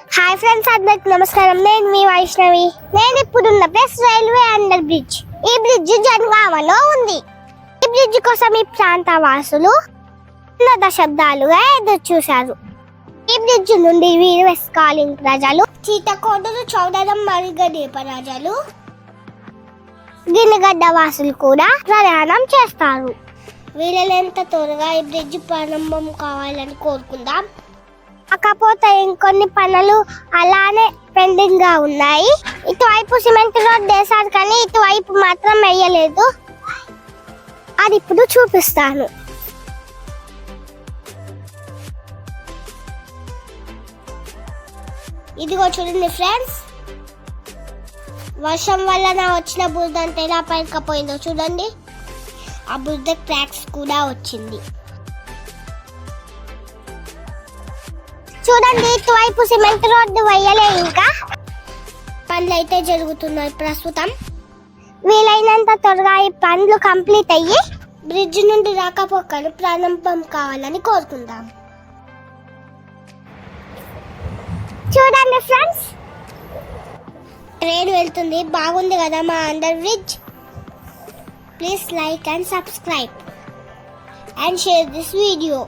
Hi friends అందరికి నమస్కారం. నేను మీ వైష్ణవి. నేను ఇప్పుడున్న ప్లేస్ రైల్వే అండర్ బ్రిడ్జ్ ఈ బ్రిడ్జ్ జనగామలో ఉంది. ఈ బ్రిడ్జ్ కోసం ఈ ప్రాంత వాసులు ఎన్నో దశాబ్దాలుగా ఎదురు చూశారు ఈ బ్రిడ్జ్ నుండి వీరు వెస్కాలింగ్ ప్రజలు చీతకోటలు చౌడరం మరుగదీప ప్రజలు గిన్నెగడ్డ వాసులు కూడా ప్రయాణం చేస్తారు. వీళ్ళెంత త్వరగా ఈ బ్రిడ్జ్ ప్రారంభం కావాలని కోరుకుందాం? కాకపోతే ఇంకొన్ని పనులు అలానే పెండింగ్గా ఉన్నాయి. ఇటువైపు సిమెంట్ రోడ్ వేశారు కానీ ఇటువైపు మాత్రం వేయలేదు. అది ఇప్పుడు చూపిస్తాను. ఇదిగో చూడండి ఫ్రెండ్స్. వర్షం వల్ల నా వచ్చిన బురద అంతా ఎలా పైకపోయిందో చూడండి. ఆ బురద క్రాక్స్ కూడా వచ్చింది. చూడండి ఇటువైపు సిమెంట్ రోడ్డు వేయలే ఇంకా. పనులు అయితే జరుగుతున్నాయి ప్రస్తుతం. వీలైనంత త్వరగా ఈ పనులు కంప్లీట్ అయ్యి బ్రిడ్జ్ నుండి రాకపోకలు ప్రారంభం కావాలని కోరుకుందాం. చూడండి ఫ్రెండ్స్. ట్రైన్ వెళ్తుంది బాగుంది కదా మా under bridge? Please like and subscribe and share this video.